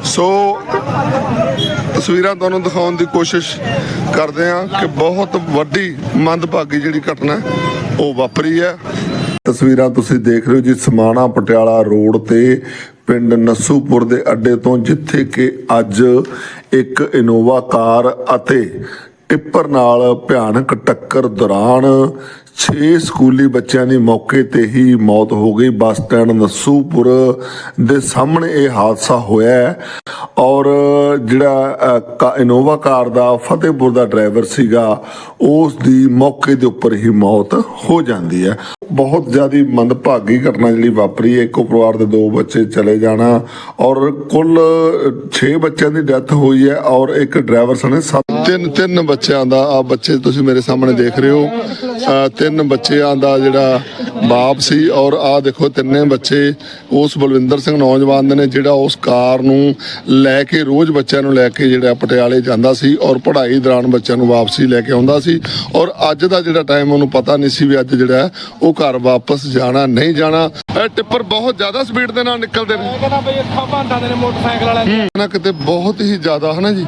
ਸੋ, ਤਸਵੀਰਾਂ ਤੁਹਾਨੂੰ ਦਿਖਾਉਣ ਦੀ ਕੋਸ਼ਿਸ਼ ਕਰਦੇ ਹਾਂ ਕਿ ਬਹੁਤ ਵੱਡੀ ਮੰਦਭਾਗੀ ਜਿਹੜੀ ਘਟਨਾ ਉਹ ਵਾਪਰੀ ਹੈ। ਤਸਵੀਰਾਂ ਤੁਸੀਂ ਦੇਖ ਰਹੇ ਹੋ ਜੀ, ਸਮਾਣਾ ਪਟਿਆਲਾ ਰੋਡ ਤੇ ਪਿੰਡ ਨਸੂਪੁਰ ਦੇ ਅੱਡੇ ਤੋਂ, ਜਿੱਥੇ ਕਿ ਅੱਜ ਇੱਕ ਇਨੋਵਾ ਕਾਰ ਅਤੇ ਟਿੱਪਰ ਨਾਲ ਭਿਆਨਕ ਟੱਕਰ ਦੌਰਾਨ 6 ਸਕੂਲੀ ਬੱਚਿਆਂ ਦੀ ਮੌਕੇ ਤੇ ਹੀ ਮੌਤ ਹੋ ਗਈ। ਬੱਸ ਸਟੈਂਡ ਨਸੂਪੁਰ ਦੇ ਸਾਹਮਣੇ ਇਹ ਹਾਦਸਾ ਹੋਇਆ ਹੈ ਔਰ ਜਿਹੜਾ ਇਨੋਵਾ ਕਾਰ ਦਾ ਫਤਿਹਪੁਰ ਦਾ ਡਰਾਈਵਰ ਸੀਗਾ, ਉਸ ਦੀ ਮੌਕੇ ਦੇ ਉੱਪਰ ਹੀ ਮੌਤ ਹੋ ਜਾਂਦੀ ਹੈ। ਬਹੁਤ ਜ਼ਿਆਦੀ ਮੰਦਭਾਗੀ ਘਟਨਾ ਜਿਹੜੀ ਵਾਪਰੀ ਹੈ। ਇੱਕੋ ਪਰਿਵਾਰ ਦੇ ਦੋ ਬੱਚੇ ਚਲੇ ਜਾਣਾ ਔਰ ਕੁੱਲ 6 ਬੱਚਿਆਂ ਦੀ ਡੈਥ ਹੋਈ ਹੈ ਔਰ ਇੱਕ ਡਰਾਈਵਰ ਸਣੇ ਤਿੰਨ ਤਿੰਨ ਬੱਚਿਆਂ ਦਾ ਆ ਬੱਚੇ ਤੁਸੀਂ ਮੇਰੇ ਸਾਹਮਣੇ ਦੇਖ ਰਹੇ ਹੋ। ਤਿੰਨ ਬੱਚਿਆਂ ਦਾ ਜਿਹੜਾ ਬਾਪ ਸੀ ਔਰ ਆ ਦੇਖੋ ਤਿੰਨੇ ਬੱਚੇ ਉਸ ਬਲਵਿੰਦਰ ਸਿੰਘ ਨੌਜਵਾਨ ਦੇ ਨੇ ਜਿਹੜਾ ਉਸ ਕਾਰ ਨੂੰ ਲੈ ਕੇ ਰੋਜ਼ ਬੱਚਿਆਂ ਨੂੰ ਲੈ ਕੇ ਜਿਹੜਾ ਪਟਿਆਲੇ ਜਾਂਦਾ ਸੀ ਔਰ ਪੜ੍ਹਾਈ ਦੌਰਾਨ ਬੱਚਿਆਂ ਨੂੰ ਵਾਪਸੀ ਲੈ ਕੇ ਆਉਂਦਾ ਸੀ ਔਰ ਅੱਜ ਦਾ ਜਿਹੜਾ ਟਾਈਮ ਉਹਨੂੰ ਪਤਾ ਨਹੀਂ ਸੀ ਵੀ ਅੱਜ ਜਿਹੜਾ ਉਹ ਘਰ ਵਾਪਸ ਜਾਣਾ ਨਹੀਂ ਜਾਣਾ। ਇਹ ਟਿੱਪਰ ਬਹੁਤ ਜ਼ਿਆਦਾ ਸਪੀਡ ਦੇ ਨਾਲ ਨਿਕਲਦੇ ਨੇ। ਕਹਿੰਦਾ ਬਈ ਅੱਖਾਂ ਭਾਂਦਾ ਦੇ ਨੇ ਮੋਟਰਸਾਈਕਲ ਵਾਲਿਆਂ ਨਾ ਕਿਤੇ ਬਹੁਤ ਹੀ ਜ਼ਿਆਦਾ ਹਨਾ ਜੀ?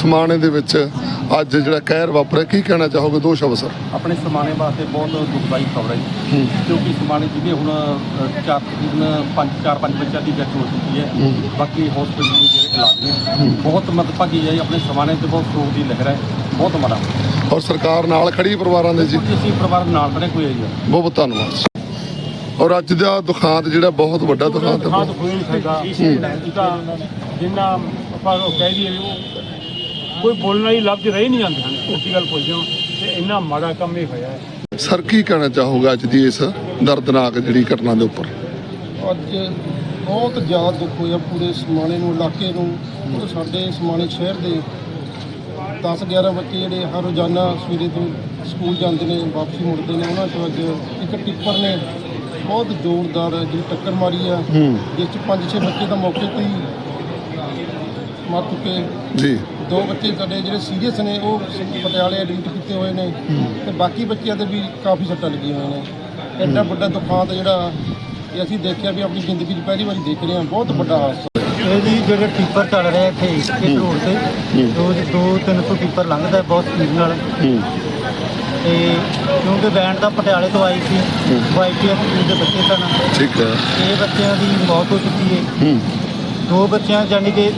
ਸਮਾਣੇ ਦੇ ਵਿੱਚ ਅੱਜ ਜਿਹੜਾ ਕਹਿਰ ਵਾਪਰਿਆ ਕੀ ਕਹਿਣਾ ਚਾਹੋਗੇ? ਦੋ ਸ਼ਬਦ ਸਰ ਆਪਣੇ ਸਮਾਣੇ ਵਾਸਤੇ ਬਹੁਤ ਦੁਖਦਾਈ ਖਬਰ ਹੈ ਜੀ। ਕਿਉਂਕਿ ਸਮਾਣੇ ਜਿਹਦੇ ਹੁਣ ਅ, ਚਾਰ ਤਕਰੀਬਨ ਪੰਜ ਚਾਰ ਪੰਜ ਬੱਚਿਆਂ ਦੀ ਡੈਥ ਹੋ ਚੁੱਕੀ ਹੈ। ਬਾਕੀ ਹਸਪੀਟਲ ਦੇ ਜਿਹੜੇ ਇਲਾਜ ਨੇ। ਬਹੁਤ ਮਦਭਾਗੀ ਹੈ ਜੀ, ਆਪਣੇ ਸਮਾਣੇ ਤੇ ਬਹੁਤ ਸੋਗ ਦੀ ਲਹਿਰ ਹੈ। ਬਹੁਤ ਮਾੜਾ। ਔਰ ਸਰਕਾਰ ਨਾਲ ਖੜੀ ਪਰਿਵਾਰਾਂ ਦੇ ਜੀ? ਅਸੀਂ ਪਰਿਵਾਰ ਨਾਲ ਬਣੇ ਕੋਈ ਹੈ ਜੀ। ਬਹੁਤ ਬਹੁਤ ਧੰਨਵਾਦ ਔਰ ਅੱਜ ਦਾ ਦੁਖਾਂਤ ਜਿਹੜਾ ਬਹੁਤ ਵੱਡਾ ਦੁਖਾਂਤ ਹੈ। ਨਹੀਂ ਸਕਦਾ ਜਿੰਨਾ ਆਪਾਂ ਉਹ ਕਹਿ ਦਈਏ ਵੀ ਉਹ ਕੋਈ ਬੋਲਣ ਵਾਲੀ ਲਫ਼ਜ਼ ਰਹਿ ਨਹੀਂ ਜਾਂਦੇ। ਹਨ ਸੱਚੀ ਗੱਲ ਪੁੱਛਦੇ ਹੋ। ਤੇ ਇੰਨਾ ਮਾੜਾ ਕੰਮ ਇਹ ਹੋਇਆ ਹੈ। ਸਰ ਕੀ ਕਹਿਣਾ ਚਾਹੋਗੇ ਅੱਜ ਦੀ ਇਸ ਦਰਦਨਾਕ ਜਿਹੜੀ ਘਟਨਾ ਦੇ ਉੱਪਰ? ਅੱਜ ਬਹੁਤ ਜ਼ਿਆਦਾ ਦੁੱਖ ਹੋਇਆ ਪੂਰੇ ਸਮਾਣੇ ਨੂੰ ਇਲਾਕੇ ਨੂੰ ਉਹ ਸਾਡੇ ਸਮਾਣੇ ਸ਼ਹਿਰ ਦੇ। 10 11 ਬੱਚੇ ਜਿਹੜੇ ਹਰ ਰੋਜ਼ਾਨਾ ਸਵੇਰੇ ਤੋਂ ਸਕੂਲ ਜਾਂਦੇ ਨੇ ਵਾਪਸੀ ਮੁੜਦੇ ਨੇ ਉਹਨਾਂ ਚੋਂ ਅੱਜ ਇੱਕ ਟਿੱਪਰ ਨੇ ਬਹੁਤ ਜ਼ੋਰਦਾਰ ਜਿਹੜੀ ਟੱਕਰ ਮਾਰੀ ਆ। ਜਿਸ ਚ ਪੰਜ ਛੇ ਬੱਚੇ ਤਾਂ ਮੌਕੇ ਤੇ ਹੀ ਮਰ ਚੁੱਕੇ। ਜੀ। ਦੋ ਬੱਚੇ ਸਾਡੇ ਜਿਹੜੇ ਸੀਰੀਅਸ ਨੇ ਉਹ ਪਟਿਆਲੇ ਐਡਮਿਟ ਕੀਤੇ ਹੋਏ ਨੇ। ਤੇ ਬਾਕੀ ਬੱਚਿਆਂ ਦੇ ਵੀ ਕਾਫੀ ਸੱਟਾਂ ਲੱਗੀਆਂ ਹੋਈਆਂ ਨੇ। ਐਡਾ ਵੱਡਾ ਦੁਖਾਂਤ ਜਿਹੜਾ ਇਹ ਅਸੀਂ ਦੇਖਿਆ ਵੀ ਆਪਣੀ ਜ਼ਿੰਦਗੀ 'ਚ ਪਹਿਲੀ ਵਾਰੀ ਦੇਖ ਰਹੇ ਹਾਂ ਬਹੁਤ ਵੱਡਾ ਹਾਦਸਾ। ਇਹ ਜੀ ਜਿਹੜੇ ਟਿੱਪਰ ਚੱਲ ਰਹੇ ਇੱਥੇ ਇਸ ਰੋਡ ਤੇ ਰੋਜ਼ 2-300 ਟਿੱਪਰ ਲੰਘਦਾ ਬਹੁਤ ਸਪੀਡ ਨਾਲ। ਤੇ ਕਿਉਂਕਿ ਵੈਨ ਤਾਂ ਪਟਿਆਲੇ ਤੋਂ ਆਈ ਸੀ ਸਕੂਲ ਦੇ ਬੱਚੇ ਸਨ ਠੀਕ ਹੈ। ਇਹ ਬੱਚਿਆਂ ਦੀ ਮੌਤ ਹੋ ਚੁੱਕੀ ਹੈ। ਦੋ ਬੱਚਿਆਂ ਜਾਨੀ ਕਿ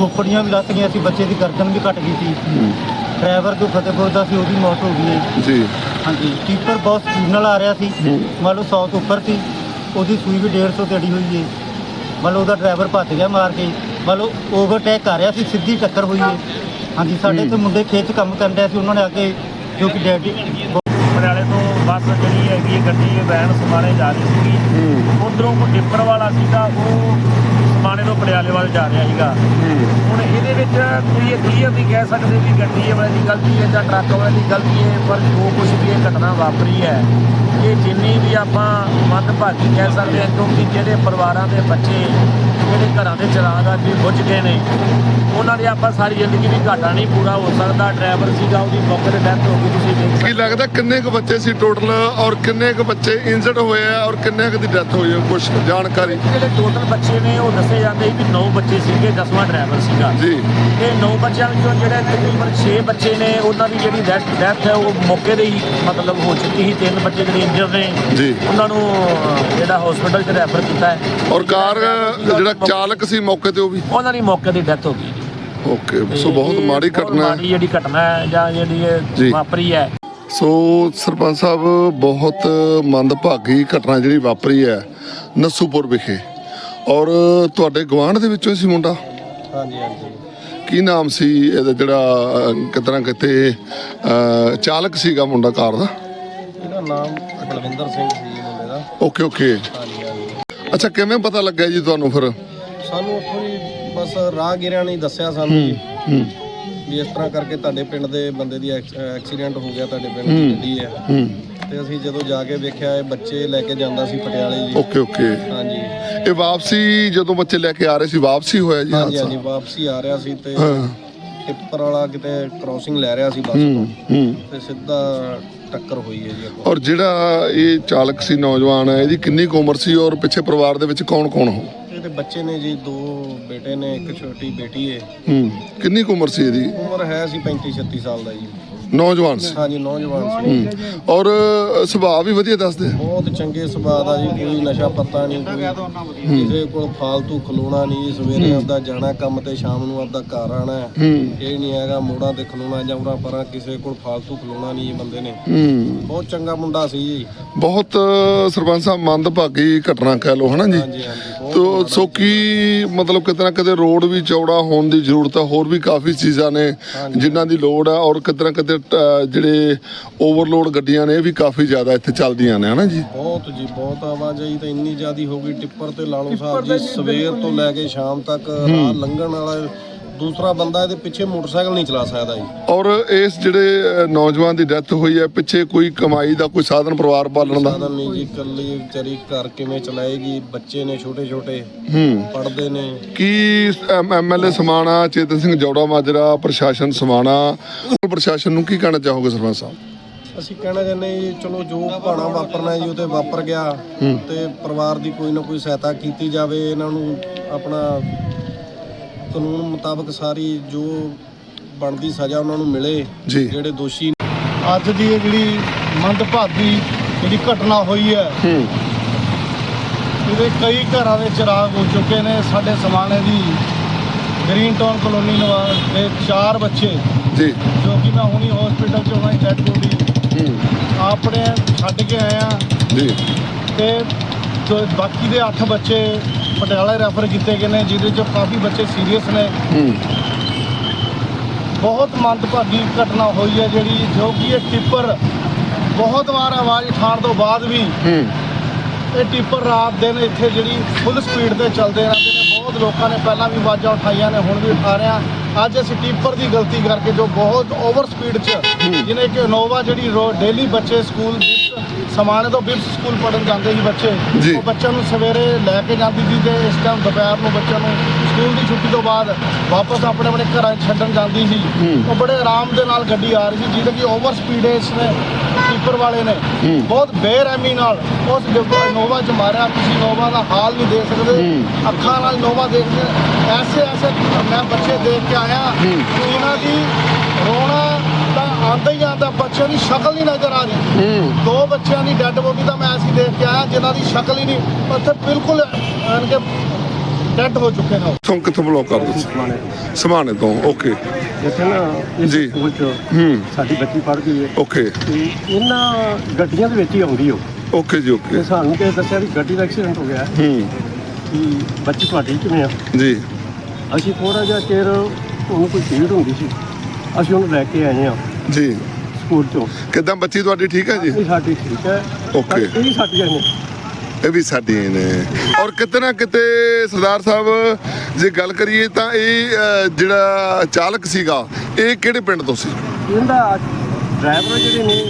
ਖੋਪੜੀਆਂ ਵੀ ਲੱਤ ਗਈਆਂ ਸੀ ਬੱਚੇ ਦੀ ਗਰਦਨ ਵੀ ਕੱਟ ਗਈ ਸੀ। ਡਰਾਈਵਰ ਜੋ ਫਤਿਹਪੁਰ ਦਾ ਸੀ ਉਹਦੀ ਮੌਤ ਹੋ ਗਈ ਹੈ। ਜੀ। ਹਾਂਜੀ। ਟਿੱਪਰ ਬਹੁਤ ਸਪੀਡ ਨਾਲ ਆ ਰਿਹਾ ਸੀ। ਮੰਨ ਲਓ 100 ਤੋਂ ਉੱਪਰ ਸੀ। ਉਹਦੀ ਸੂਈ ਵੀ 150 ਤੇ ਅੜੀ ਹੋਈ ਹੈ ਮੰਨ ਲਓ ਉਹਦਾ ਡਰਾਈਵਰ ਭੱਜ ਗਿਆ ਮਾਰ ਕੇ। ਮੰਨ ਲਓ ਓਵਰਟੇਕ ਕਰ ਰਿਹਾ ਸੀ ਸਿੱਧੀ ਟੱਕਰ ਹੋਈ ਹੈ ਹਾਂਜੀ ਸਾਡੇ ਤੇ ਮੁੰਡੇ ਖੇਤ 'ਚ ਕੰਮ ਕਰਨ ਡਿਆ ਸੀ। ਉਹਨਾਂ ਨੇ ਆ ਕੇ ਜੋ ਕਿ ਡੈਡੀ ਪਟਿਆਲੇ ਤੋਂ ਬੱਸ ਜਿਹੜੀ ਹੈਗੀ ਗੱਡੀ ਵੈਨ ਸਮਾਣੇ ਜਾ ਰਹੀ ਸੀਗੀ। ਉਧਰੋਂ ਕੋਈ ਟਿੱਪਰ ਵਾਲਾ ਸੀਗਾ ਉਹ ਸਮਾਣੇ ਤੋਂ ਪਟਿਆਲੇ ਵੱਲ ਜਾ ਰਿਹਾ ਸੀਗਾ। ਹੁਣ ਇਹਦੇ ਵਿੱਚ ਕੋਈ ਕਲੀਅਰ ਨਹੀਂ ਕਹਿ ਸਕਦੇ ਵੀ ਗੱਡੀ ਵਾਲੇ ਦੀ ਗਲਤੀ ਹੈ ਜਾਂ ਟਰੱਕ ਵਾਲੇ ਦੀ ਗਲਤੀ ਹੈ ਪਰ ਜੋ ਕੁਝ ਵੀ ਇਹ ਘਟਨਾ ਵਾਪਰੀ ਹੈ ਇਹ ਜਿੰਨੀ ਵੀ ਆਪਾਂ ਮੰਦਭਾਗੀ ਕਹਿ ਸਕਦੇ ਹਾਂ ਕਿਉਂਕਿ ਜਿਹੜੇ ਪਰਿਵਾਰਾਂ ਦੇ ਬੱਚੇ ਜਿਹੜੇ ਘਰਾਂ ਦੇ ਚਿਰਾਗ ਅੱਜ ਵੀ ਬੁੱਝ ਗਏ ਨੇ ਉਹਨਾਂ ਦੀ ਆਪਾਂ ਸਾਰੀ ਜ਼ਿੰਦਗੀ ਵੀ ਘਾਟਾ ਨਹੀਂ ਪੂਰਾ ਹੋ ਸਕਦਾ। ਡਰਾਈਵਰ ਸੀਗਾ ਉਹਦੀ ਮੌਕੇ ਤੇ ਡੈਥ ਹੋ ਗਈ ਤੁਸੀਂ ਦੇਖ ਕੀ ਲੱਗਦਾ ਕਿੰਨੇ ਕੁ ਬੱਚੇ ਸੀ ਟੋਟਲ ਔਰ ਕਿੰਨੇ ਕੁ ਬੱਚੇ ਇੰਜਰਡ ਹੋਏ ਆ ਔਰ ਕਿੰਨੇ ਕੁ ਦੀ ਡੈਥ ਹੋਈ ਹੈ? ਕੁਝ ਜਾਣਕਾਰੀ। ਜਿਹੜੇ ਟੋਟਲ ਬੱਚੇ ਨੇ ਉਹ ਦੱਸੇ ਜਾਂਦੇ ਸੀ ਵੀ 9 ਬੱਚੇ ਸੀਗੇ 10ਵਾਂ ਡਰਾਈਵਰ ਸੀਗਾ। ਜੀ। ਤੇ 9 ਬੱਚਿਆਂ ਵਿੱਚੋਂ ਜਿਹੜੇ ਤਕਰੀਬਨ 6 ਬੱਚੇ ਨੇ ਉਹਨਾਂ ਦੀ ਜਿਹੜੀ ਡੈਥ ਹੈ ਉਹ ਮੌਕੇ ਤੇ ਹੀ ਮਤਲਬ ਹੋ ਚੁੱਕੀ ਸੀ। ਤਿੰਨ ਬੱਚੇ ਜਿਹੜੇ ਇੰਜਰ ਨੇ ਜੀ। ਉਹਨਾਂ ਨੂੰ ਜਿਹੜਾ ਹਸਪੀਟਲ 'ਚ ਰੈਫਰ ਕੀਤਾ ਹੈ। ਔਰ ਕਾਰ ਜਿਹੜਾ ਚਾਲਕ ਸੀ ਮੌਕੇ ਤੇ ਉਹ ਵੀ? ਉਹਨਾਂ ਦੀ ਮੌਕੇ ਤੇ ਡੈਥ ਹੋ ਗਈ ਓਕੇ ਸੋ ਬਹੁਤ ਮਾੜੀ ਘਟਨਾ ਹੈ। ਮਾੜੀ ਜਿਹੜੀ ਘਟਨਾ ਹੈ ਜਾਂ ਜਿਹੜੀ। ਇਹ ਵਾਪਰੀ ਹੈ। ਸੋ ਸਰਪੰਚ ਸਾਹਿਬ ਬਹੁਤ ਮੰਦਭਾਗੀ ਘਟਨਾ ਜਿਹੜੀ ਵਾਪਰੀ ਹੈ ਨਸੂਪੁਰ ਵਿਖੇ। ਔਰ ਤੁਹਾਡੇ ਗਵਾਂਢ ਦੇ ਵਿੱਚੋਂ ਹੀ ਸੀ ਮੁੰਡਾ? ਹਾਂਜੀ ਹਾਂਜੀ। ਕੀ ਨਾਮ ਸੀ ਇਹਦਾ ਜਿਹੜਾ ਕਿਤਨਾ ਕਿਤੇ ਚਾਲਕ ਸੀਗਾ ਮੁੰਡਾ ਕਾਰ ਦਾ? ਇਹਦਾ ਨਾਮ ਬਲਵਿੰਦਰ ਸਿੰਘ ਸੀ ਮੁੰਡੇ ਦਾ। Okay okay. ਹਾਂਜੀ ਹਾਂਜੀ। ਅੱਛਾ ਕਿਵੇਂ ਪਤਾ ਲੱਗਿਆ ਜੀ ਤੁਹਾਨੂੰ ਫਿਰ? ਸਾਨੂੰ ਉੱਥੋਂ ਹੀ ਬਸ ਰਾਹਗੀਰਾਂ ਨੇ ਦੱਸਿਆ ਸਾਨੂੰ ਜੀ। ਹੂੰ। ਵੀ ਇਸ ਤਰ੍ਹਾਂ ਕਰਕੇ ਤੁਹਾਡੇ ਪਿੰਡ ਦੇ ਬੰਦੇ ਦੀ ਐਕਸ- ਐਕਸੀਡੈਂਟ ਹੋ ਗਿਆ ਤੁਹਾਡੇ ਪਿੰਡ ਦੀ ਗੱਡੀ ਹੈ। ਹੂੰ। ਤੇ ਅਸੀਂ ਜਦੋਂ ਜਾ ਕੇ ਵੇਖਿਆ ਇਹ ਬੱਚੇ ਲੈ ਕੇ ਜਾਂਦਾ ਸੀ ਪਟਿਆਲੇ ਜੀ। Okay okay. ਇਹ ਵਾਪਸੀ ਜਦੋਂ ਬੱਚੇ ਲੈ ਕੇ ਆ ਰਹੇ ਸੀ ਵਾਪਸੀ ਹੋਇਆ ਜੀ ਹਾਂਜੀ ਹਾਦਸਾ? ਹਾਂਜੀ ਵਾਪਸੀ ਆ ਰਿਹਾ ਸੀ ਤੇ ਹਾਂ। ਟਿੱਪਰ ਵਾਲਾ ਕਿਤੇ ਕ੍ਰਾਸਿੰਗ ਲੈ ਰਿਹਾ ਸੀ ਬੱਸ ਤੋਂ। ਹੂੰ। ਤੇ ਸਿੱਧਾ ਟੱਕਰ ਹੋਈ ਹੈ ਜੀ ਅੱਗੋਂ। ਔਰ ਜਿਹੜਾ ਇਹ ਚਾਲਕ ਸੀ ਨੌਜਵਾਨ ਹੈ ਇਹਦੀ ਕਿੰਨੀ ਕੁ ਉਮਰ ਸੀ ਔਰ ਪਿੱਛੇ ਪਰਿਵਾਰ ਦੇ ਵਿੱਚ ਕੌਣ ਕੌਣ ਹੋ? ਇਹਦੇ ਬੱਚੇ ਨੇ ਜੀ ਦੋ ਬੇਟੇ ਨੇ ਇੱਕ ਛੋਟੀ ਬੇਟੀ ਹੈ। ਹੂੰ ਕਿੰਨੀ ਕੁ ਉਮਰ ਸੀ ਇਹਦੀ? ਉਮਰ ਹੈ ਸੀ 35 36 ਸਾਲ ਦਾ ਜੀ। ਨੌਜਵਾਨ ਸੀ। ਹਾਂਜੀ ਨੌਜਵਾਨ ਸੀ। ਹੂੰ। ਔਰ ਅ, ਸੁਭਾਅ ਵੀ ਵਧੀਆ ਦੱਸਦੇ। ਬਹੁਤ ਚੰਗੇ ਸੁਭਾਅ ਦਾ ਜੀ ਕੋਈ ਨਸ਼ਾ ਪੱਤਾ ਨਹੀਂ ਕੋਈ ਕਿਸੇ ਕੋਲ ਫਾਲਤੂ ਖਲੋਣਾ ਨਹੀਂ ਜੀ ਸਵੇਰੇ ਆਪਦਾ ਜਾਣਾ ਕੰਮ ਤੇ ਸ਼ਾਮ ਨੂੰ ਆਪਦਾ ਘਰ ਆਣਾ। ਹੈ। ਹੂੰ ਇਹ ਨਹੀਂ ਹੈਗਾ ਮੋੜਾਂ ਤੇ ਖਲੋਣਾ ਜਾਂ ਉਰਾਂ ਪਰਾਂ ਕਿਸੇ ਕੋਲ ਫਾਲਤੂ ਖਲੋਣਾ ਨਹੀਂ ਜੀ ਬੰਦੇ ਨੇ। ਹੂੰ। ਬਹੁਤ ਚੰਗਾ ਮੁੰਡਾ ਸੀ ਜੀ। ਬਹੁਤ ਅ, ਸਰਪੰਚ ਸਾਹਿਬ ਮੰਦਭਾਗੀ ਘਟਨਾ ਕਹਿ ਲਓ ਹਨਾ ਜੀ? ਹਾਂਜੀ ਹਾਂਜੀ। ਬਹੁਤ ਤੋ ਸੋ ਕੀ ਮਤਲਬ ਕਿਤੇ ਨਾ ਕਿਤੇ ਰੋਡ ਵੀ ਚੌੜਾ ਹੋਣ ਦੀ ਜ਼ਰੂਰਤ ਹੈ ਹੋਰ ਵੀ ਕਾਫੀ ਚੀਜ਼ਾਂ ਨੇ ਜਿਨ੍ਹਾਂ ਦੀ ਲੋੜ ਹੈ ਔਰ ਕਿਤੇ ਨਾ ਕਿਤੇ ਅ, ਜਿਹੜੇ ਓਵਰਲੋਡ ਗੱਡੀਆਂ ਨੇ ਇਹ ਵੀ ਕਾਫੀ ਜ਼ਿਆਦਾ ਇੱਥੇ ਚੱਲਦੀਆਂ ਨੇ ਹਨਾ ਜੀ? ਬਹੁਤ ਜੀ ਬਹੁਤ ਆਵਾਜਾਈ ਤਾਂ ਇੰਨੀ ਜ਼ਿਆਦੀ ਹੋ ਗਈ ਟਿੱਪਰ ਤੇ ਲਾਲੋ ਸਾਹਿਬ ਜੀ ਸਵੇਰ ਤੋਂ ਲੈ ਕੇ ਸ਼ਾਮ ਤੱਕ ਰਾਹ ਲੰਘਣ ਵਾਲਾ ਦੂਸਰਾ ਬੰਦਾ ਇਹਦੇ ਪਿੱਛੇ ਮੋਟਰਸਾਈਕਲ ਨਹੀਂ ਚਲਾ ਸਕਦਾ ਜੀ। ਔਰ ਇਸ ਜਿਹੜੇ ਅ, ਨੌਜਵਾਨ ਦੀ ਡੈਥ ਹੋਈ ਹੈ ਪਿੱਛੇ ਕੋਈ ਕਮਾਈ ਦਾ ਕੋਈ ਸਾਧਨ ਪਰਿਵਾਰ ਪਾਲਣ ਦਾ? ਸਾਧਨ ਨਹੀਂ ਜੀ ਇਕੱਲੀ ਵਿਚਾਰੀ ਘਰ ਕਿਵੇਂ ਚਲਾਏਗੀ? ਬੱਚੇ ਨੇ ਛੋਟੇ ਛੋਟੇ ਹੂੰ। ਪੜਦੇ ਨੇ। ਕੀ ਐਮਐਲਏ ਸਮਾਣਾ ਚੇਤਨ ਸਿੰਘ ਜੌੜਾ ਮਾਜਰਾ ਪ੍ਰਸ਼ਾਸਨ ਸਮਾਣਾ? ਪ੍ਰਸ਼ਾਸਨ ਨੂੰ ਕੀ ਕਹਿਣਾ ਚਾਹੋਗੇ ਸਰਪੰਚ ਸਾਹਿਬ? ਅਸੀਂ ਕਹਿਣਾ ਚਾਹੁੰਦੇ ਜੀ ਚਲੋ ਜੋ ਭਾਣਾ ਵਾਪਰਨਾ ਜੀ ਉਹ ਤੇ ਵਾਪਰ ਗਿਆ। ਤੇ ਪਰਿਵਾਰ ਦੀ ਕੋਈ ਨਾ ਕੋਈ ਸਹਾਇਤਾ ਕੀਤੀ ਜਾਵੇ ਇਹਨਾਂ ਨੂੰ ਆਪਣਾ ਕਾਨੂੰਨ ਮੁਤਾਬਕ ਸਾਰੀ ਜੋ ਬਣਦੀ ਸਜ਼ਾ ਉਹਨਾਂ ਨੂੰ ਮਿਲੇ ਜੀ। ਜਿਹੜੇ ਦੋਸ਼ੀ ਅੱਜ ਦੀ ਇਹ ਜਿਹੜੀ ਮੰਦਭਾਗੀ ਜਿਹੜੀ ਘਟਨਾ ਹੋਈ ਹੈ ਹੂੰ। ਇਹਦੇ ਕਈ ਘਰਾਂ ਦੇ ਚਿਰਾਗ ਹੋ ਚੁੱਕੇ ਨੇ। ਸਾਡੇ ਸਮਾਣੇ ਦੀ ਗ੍ਰੀਨ ਟਾਊਨ ਕਲੋਨੀ ਨਿਵਾਸ ਦੇ ਚਾਰ ਬੱਚੇ ਜੀ। ਜੋ ਕਿ ਮੈਂ ਹੁਣੀ ਹਸਪੀਟਲ ਚ ਉਹਨਾਂ ਦੀ ਡੈਡ ਬੋਡੀ ਹੂੰ। ਆਪਣੇ ਛੱਡ ਕੇ ਆਇਆ ਜੀ। ਤੇ ਜੋ ਬਾਕੀ ਦੇ 8 ਬੱਚੇ ਪਟਿਆਲਾ ਰੈਫਰ ਕੀਤੇ ਗਏ ਨੇ ਜਿਹਦੇ ਚੋਂ ਕਾਫੀ ਬੱਚੇ ਸੀਰੀਅਸ ਨੇ। ਬਹੁਤ ਮੰਦਭਾਗੀ ਘਟਨਾ ਹੋਈ ਹੈ ਜਿਹੜੀ ਜੋ ਕਿ ਇਹ ਟਿੱਪਰ ਬਹੁਤ ਵਾਰ ਆਵਾਜ਼ ਉਠਾਉਣ ਤੋਂ ਬਾਅਦ ਵੀ ਇਹ ਟਿੱਪਰ ਰਾਤ ਦਿਨ ਇੱਥੇ ਜਿਹੜੀ ਫੁੱਲ ਸਪੀਡ ਤੇ ਚੱਲਦੇ ਰਹਿੰਦੇ ਨੇ। ਬਹੁਤ ਲੋਕਾਂ ਨੇ ਪਹਿਲਾਂ ਵੀ ਆਵਾਜ਼ਾਂ ਉਠਾਈਆਂ ਨੇ ਹੁਣ ਵੀ ਉਠਾ ਰਹੇ ਹਾਂ ਅੱਜ ਅਸੀਂ ਟਿੱਪਰ ਦੀ ਗਲਤੀ ਕਰਕੇ ਜੋ ਬਹੁਤ ਓਵਰ ਸਪੀਡ 'ਚ ਜਿਹਨੇ ਕਿ ਇਨੋਵਾ ਜਿਹੜੀ ਡੇਲੀ ਬੱਚੇ ਸਕੂਲ ਸਮਾਣੇ ਤੋਂ ਬਿਪਸ ਸਕੂਲ ਪੜਨ ਜਾਂਦੇ ਸੀ ਬੱਚੇ। ਉਹ ਬੱਚਿਆਂ ਨੂੰ ਸਵੇਰੇ ਲੈ ਕੇ ਜਾਂਦੀ ਸੀ ਤੇ ਇਸ ਟਾਈਮ ਦੁਪਹਿਰ ਨੂੰ ਬੱਚਿਆਂ ਨੂੰ ਸਕੂਲ ਦੀ ਛੁੱਟੀ ਤੋਂ ਬਾਅਦ ਵਾਪਸ ਆਪਣੇ ਆਪਣੇ ਘਰਾਂ ਛੱਡਣ ਜਾਂਦੀ ਸੀ। ਉਹ ਬੜੇ ਆਰਾਮ ਦੇ ਨਾਲ ਗੱਡੀ ਆ ਰਹੀ ਸੀ ਜਿਹਦੇ ਕਿ ਓਵਰ ਸਪੀਡ ਇਸ ਨੇ ਟਿੱਪਰ ਵਾਲੇ ਨੇ। ਬਹੁਤ ਬੇਰਹਿਮੀ ਨਾਲ ਉਸ ਇਨੋਵਾ 'ਚ ਮਾਰਿਆ ਤੁਸੀਂ ਇਨੋਵਾ ਦਾ ਹਾਲ ਨਹੀਂ ਦੇਖ ਸਕਦੇ। ਅੱਖਾਂ ਨਾਲ ਇਨੋਵਾ ਦੇਖਦੇ ਐਸੇ ਐਸੇ ਮੈਂ ਬੱਚੇ ਦੇਖ ਕੇ ਆਇਆ। ਕਿ ਇਹਨਾਂ ਦੀ ਰੋਣਾ ਤਾਂ ਆਂਦਾ ਹੀ ਆਂਦਾ ਬੱਚਿਆਂ ਦੀ ਸ਼ਕਲ ਨਹੀਂ ਨਜ਼ਰ ਆ ਰਹੀ। ਹੂੰ। ਦੋ ਬੱਚਿਆਂ ਦੀ ਡੈੱਡ ਬੋਡੀ ਤਾਂ ਮੈਂ ਐਸੀ ਦੇਖ ਕੇ ਆਇਆ ਜਿਨ੍ਹਾਂ ਦੀ ਸ਼ਕਲ ਹੀ ਨਹੀਂ। ਉੱਥੇ ਬਿਲਕੁਲ ਐਨ ਕੇ ਡੈੱਡ ਹੋ ਚੁੱਕੇ ਨੇ ਉਹ। ਤੋਂ ਕਿੱਥੋਂ ਬਲੌਕ ਕਰ ਦੋ ਸਮਾਣੇ ਤੋਂ। ਓਕੇ ਜਿੱਥੇ ਨਾ ਇਸ ਜੀ। ਸਕੂਲ ਚ ਹੂੰ। ਸਾਡੀ ਬੱਚੀ ਪੜ੍ਹਦੀ ਹੈ। ਓਕੇ ਤੇ ਇਹਨਾਂ ਗੱਡੀਆਂ ਦੇ ਵਿੱਚ ਹੀ ਆਉਂਦੀ ਉਹ। ਓਕੇ ਜੀ ਓਕੇ ਤੇ ਸਾਨੂੰ ਤੇ ਦੱਸਿਆ ਵੀ ਗੱਡੀ ਦਾ ਐਕਸੀਡੈਂਟ ਹੋ ਗਿਆ। ਹੂੰ। ਕਿ ਬੱਚੀ ਤੁਹਾਡੀ ਕਿਵੇਂ ਆ? ਜੀ। ਅਸੀਂ ਥੋੜਾ ਜਿਹਾ ਚਿਰ ਉਹਨੂੰ ਕੋਈ ਭੀੜ ਹੁੰਦੀ ਸੀ ਅਸੀਂ ਉਹਨੂੰ ਲੈ ਕੇ ਆਏ ਆ ਜੀ। ਸਕੂਲ ਚੋਂ। ਕਿਦਾਂ ਬੱਚੀ ਤੁਹਾਡੀ ਠੀਕ ਹੈ ਜੀ? ਇਹ ਸਾਡੀ ਠੀਕ ਹੈ. ਪਰ ਇਹ ਵੀ ਸਾਡੀਆਂ ਨੇ ਇਹ ਵੀ ਸਾਡੀਆਂ ਹੀ ਨੇ। ਔਰ ਕਿਤੇ ਨਾ ਕਿਤੇ ਸਰਦਾਰ ਸਾਹਿਬ ਜੇ ਗੱਲ ਕਰੀਏ ਤਾਂ ਇਹ ਜਿਹੜਾ ਚਾਲਕ ਸੀਗਾ ਇਹ ਕਿਹੜੇ ਪਿੰਡ ਤੋਂ ਸੀ? ਇਹਦਾ ਡਰਾਈਵਰ ਜਿਹੜੇ ਨੇ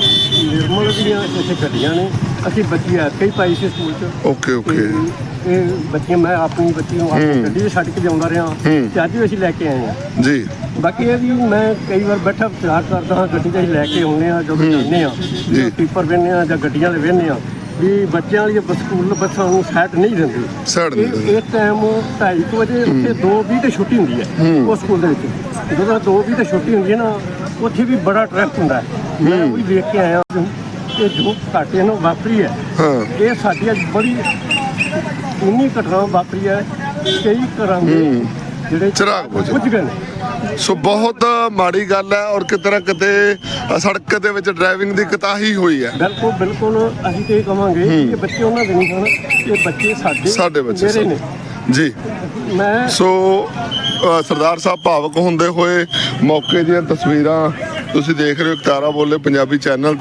ਨਿਰਮਲ ਦੀਆਂ ਇੱਥੇ ਗੱਡੀਆਂ ਨੇ। ਅਸੀਂ ਬੱਚੀ ਕਈ ਪਾਈ ਸੀ ਸਕੂਲ ਚ। Okay okay. ਤੇ ਇਹ ਬੱਚੀਆਂ ਮੈਂ ਆਪਣੀ ਬੱਚੀ ਨੂੰ ਆਪਣੀ ਗੱਡੀ 'ਚ ਛੱਡ ਕੇ ਜਾਉਂਦਾ ਰਿਹਾ। ਹੂੰ। ਤੇ ਅੱਜ ਵੀ ਅਸੀਂ ਲੈ ਕੇ ਆਏ ਆ ਜੀ। ਬਾਕੀ ਇਹ ਵੀ ਮੈਂ ਕਈ ਵਾਰ ਬੈਠਾ ਵਿਚਾਰ ਕਰਦਾ ਹਾਂ ਗੱਡੀ 'ਚ ਅਸੀਂ ਲੈ ਕੇ ਆਉਂਦੇ ਆ ਜਦੋਂ ਜਾਂਦੇ ਆ ਜੀ। ਟੀਪਰ ਵੇਨੇ ਆ ਜਾਂ ਗੱਡੀਆਂ ਦੇ ਵੇਨੇ ਆ ਵੀ ਬੱਚਿਆਂ ਵਾਲੀ ਬੱਸ ਸਕੂਲ ਬੱਸਾਂ ਨੂੰ ਸਾਈਡ ਨਹੀਂ ਦਿੰਦੇ। ਸਾਈਡ ਨਹੀਂ ਦਿੰਦੇ। ਇਸ ਟਾਈਮ 2:30 ਵਜੇ ਉੱਥੇ 2:20 ਤੇ ਛੁੱਟੀ ਹੁੰਦੀ ਹੈ ਉਹ ਸਕੂਲ ਦੇ ਵਿੱਚ। ਜਦੋਂ 2:20 ਤੇ ਛੁੱਟੀ ਹੁੰਦੀ ਹੈ ਨਾ ਉੱਥੇ ਵੀ ਬੜਾ ਟ੍ਰੈਫਿਕ ਹੁੰਦਾ ਹੈ। ਮੈਂ ਵੀ ਵੇਖ ਕੇ ਆਇਆ। ਇਹ ਜੋ ਘਾਟੇ ਨੂੰ ਵਾਪਰੀ ਹੈ। ਹਾਂ। ਇਹ ਸਾਡੀ ਅੱਜ ਬੜੀ ਇੰਨੀ ਘਟਨਾ ਵਾਪਰੀ ਹੈ ਕਈ ਘਰਾਂ ਦੇ ਜਿਹੜੇ ਚਿਰਾਗ ਬੁਝ ਗਏ। ਬੁਝ ਗਏ ਨੇ। ਸੋ ਬਹੁਤ ਮਾੜੀ ਗੱਲ ਹੈ ਔਰ ਕਿਤੇ ਨਾ ਕਿਤੇ ਸੜਕ ਦੇ ਵਿੱਚ ਡਰਾਈਵਿੰਗ ਦੀ ਕਤਾਹੀ ਹੋਈ ਹੈ। ਬਿਲਕੁਲ ਬਿਲਕੁਲ ਅਸੀਂ ਤੇ ਕਵਾਂਗੇ ਕਿ ਬੱਚੇ ਉਹਨਾਂ ਦੇ ਨਹੀਂ ਹਨ ਇਹ ਬੱਚੇ ਸਾਡੇ ਸਾਡੇ ਬੱਚੇ ਮੇਰੇ ਨੇ। ਜੀ। ਮੈਂ ਸੋ ਸਰਦਾਰ ਸਾਹਿਬ ਭਾਵਕ ਹੁੰਦੇ ਹੋਏ ਮੌਕੇ ਦੀਆਂ ਤਸਵੀਰਾਂ ਤੁਸੀਂ ਦੇਖ ਰਹੇ ਹੋ ਤਾਰਾ ਬੋਲੇ ਪੰਜਾਬੀ ਚੈਨਲ